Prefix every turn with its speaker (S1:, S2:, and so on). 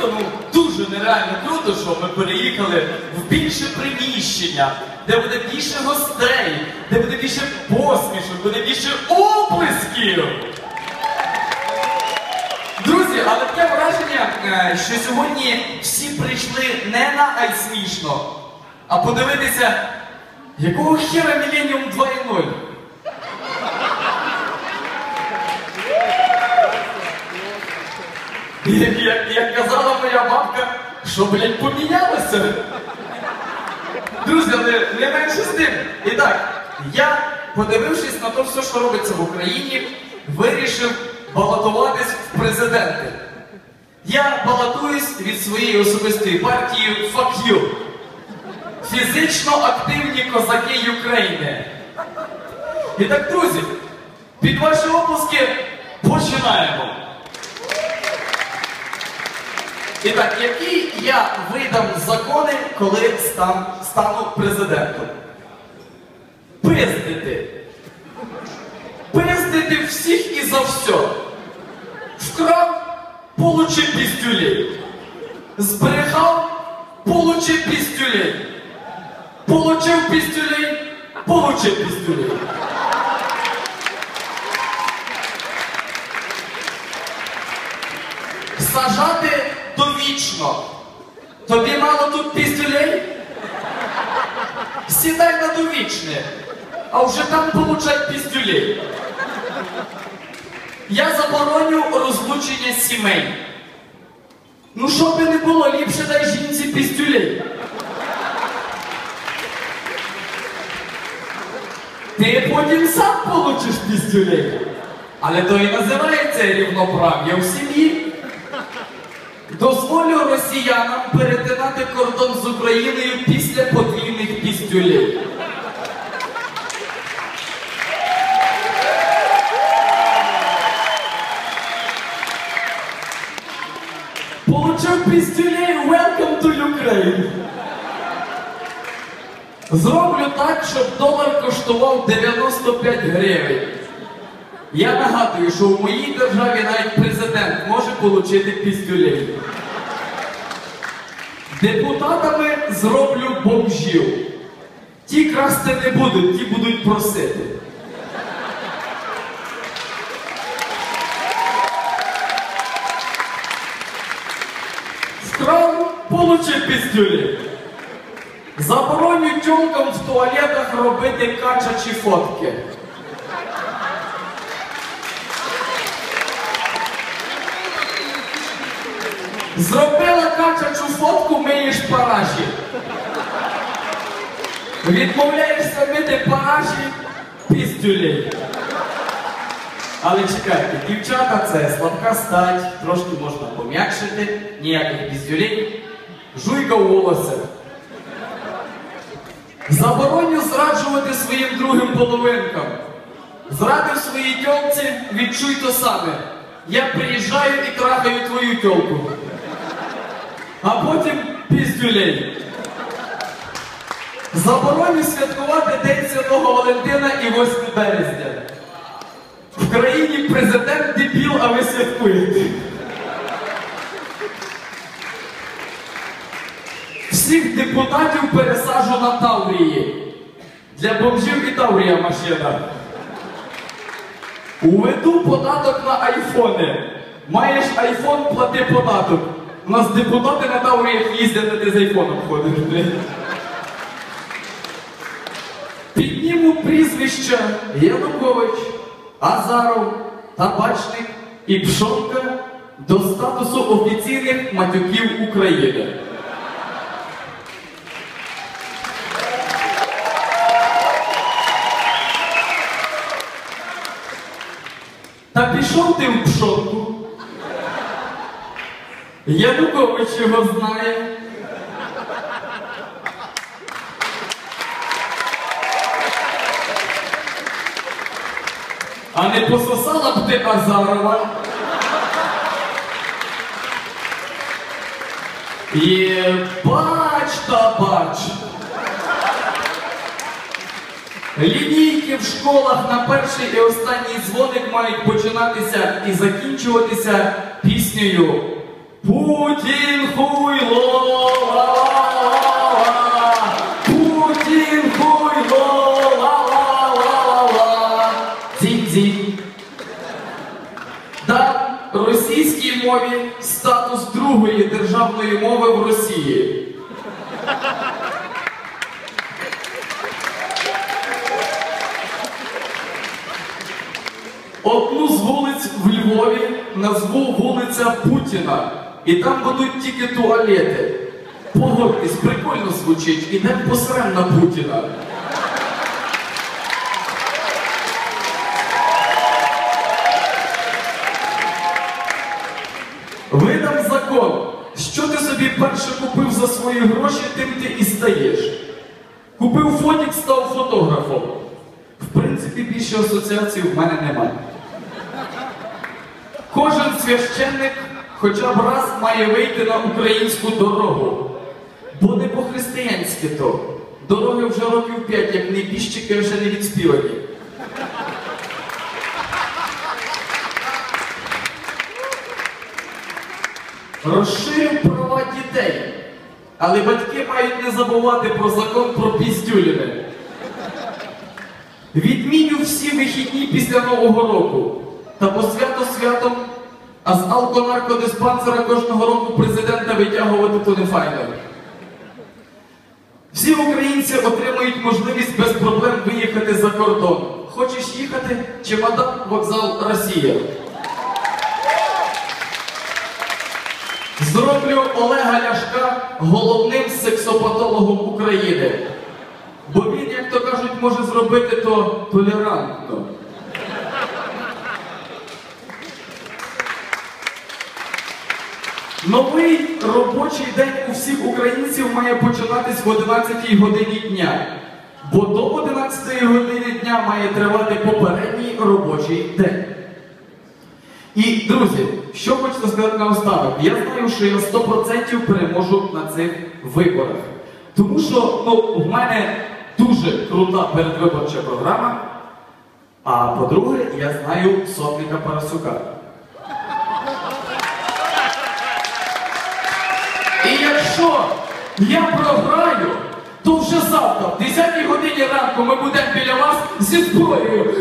S1: ну дуже нереально круто, що ми переїхали в більше приміщення, де буде більше гостей, де буде більше посмішок, буде більше оплесків. Друзі, але таке враження, е, що сьогодні всі прийшли не на ай смішно, а подивитися, якого хера Міленіум 2.0. Як, як, як казала моя бабка, що, блядь, помінялося. Друзі, але не менше з тим. І так, я, подивившись на те все, що робиться в Україні, вирішив балотуватись в президенти. Я балотуюсь від своєї особистої партії Fuck You. Фізично активні козаки України. І так, друзі, під ваші оплески починаємо. І так, які я видам закони, коли стан, стану президентом? Пиздити. Пиздити всіх і за все. Вкрав, получи піздюлей. Збрехав, получи піздюлей. Получив піздюлей, получи піздюлей. Сажати довічно. Тобі мало тут піздюлей? Сідай на довічне, а вже там получай піздюлей. Я забороню розлучення сімей. Ну що би не було, ліпше дай жінці піздюлей. Ти потім сам получиш піздюлей. Але то і називається рівноправ'я в сім'ї. Дозволю росіянам перетинати кордон з Україною після подвійних піздюлей. Получив піздюлей Welcome to Ukraine. Зроблю так, щоб долар коштував 95 гривень. Я нагадую, що в моїй державі навіть президент може отримати піздюлей. Депутатами зроблю бомжів. Ті красти не будуть, ті будуть просити. Вкрав, получи піздюлі. Забороню тьомкам в туалетах робити качачі фотки. Зробила качачу фотку, миєш параші. Відмовляєшся мити параші, піздюлей. Але чекайте, дівчата це слабка стать, трошки можна пом'якшити, ніяких піздюлей. Жуйка у волосся. Забороню зраджувати своїм другим половинкам. Зрадив своїй тьолці, відчуй то саме. Я приїжджаю і трахаю твою тьолку. А потім піздюлей. Забороню святкувати День Святого Валентина і 8 березня. В країні президент дебіл, а ви святкуєте. Всіх депутатів пересаджу на Таврії. Для бомжів і Таврія машина. Уведу податок на айфони. Маєш айфон, плати податок. У нас депутати на Тавріях їздять, а ти з айфоном ходиш. Підніму прізвища Янукович, Азаров, Табачник і Пшонка до статусу офіційних матюків України. Та пішов ти в пшонку. Янукович його знає. А не пососала б ти Азарова? Бач та бач. Лінійки в школах на перший і останній дзвоник мають починатися і закінчуватися піснею Путін хуйло, Путін хуйло, дзінь-дзінь. Да, російській мові статус другої державної мови в Росії. Одну з вулиць в Львові назву вулиця Путіна. І там будуть тільки туалети. Погодьтесь, прикольно звучить, ідемо посрем на Путіна. Видам закон. Що ти собі перше купив за свої гроші, тим ти і стаєш. Купив фотік, став фотографом. В принципі, більше асоціацій в мене немає. Кожен священник хоча б раз має вийти на українську дорогу. Бо не по-християнськи то. Дороги вже років п'ять, як небіжчики вже не відспівані. Розширив права дітей. Але батьки мають не забувати про закон про піздюліни. Відміню всі вихідні після Нового року. Та по свято святом, а з алконаркодиспансера кожного року президента витягувати то не файно. Всі українці отримують можливість без проблем виїхати за кордон. Хочеш їхати? Чемодан, вокзал, Росія. Зроблю Олега Ляшка головним сексопатологом України. Бо він, як то кажуть, може зробити то толерантно. Новий робочий день у всіх українців має починатись в 11 годині дня. Бо до 11 години дня має тривати попередній робочий день. І, друзі, що хочете сказати наостанок? Я знаю, що я 100% переможу на цих виборах. Тому що ну, в мене дуже крута передвиборча програма. А по-друге, я знаю сотника Парасюка. І якщо я програю, то вже завтра, в 10 годині ранку, ми будемо біля вас зі зброєю.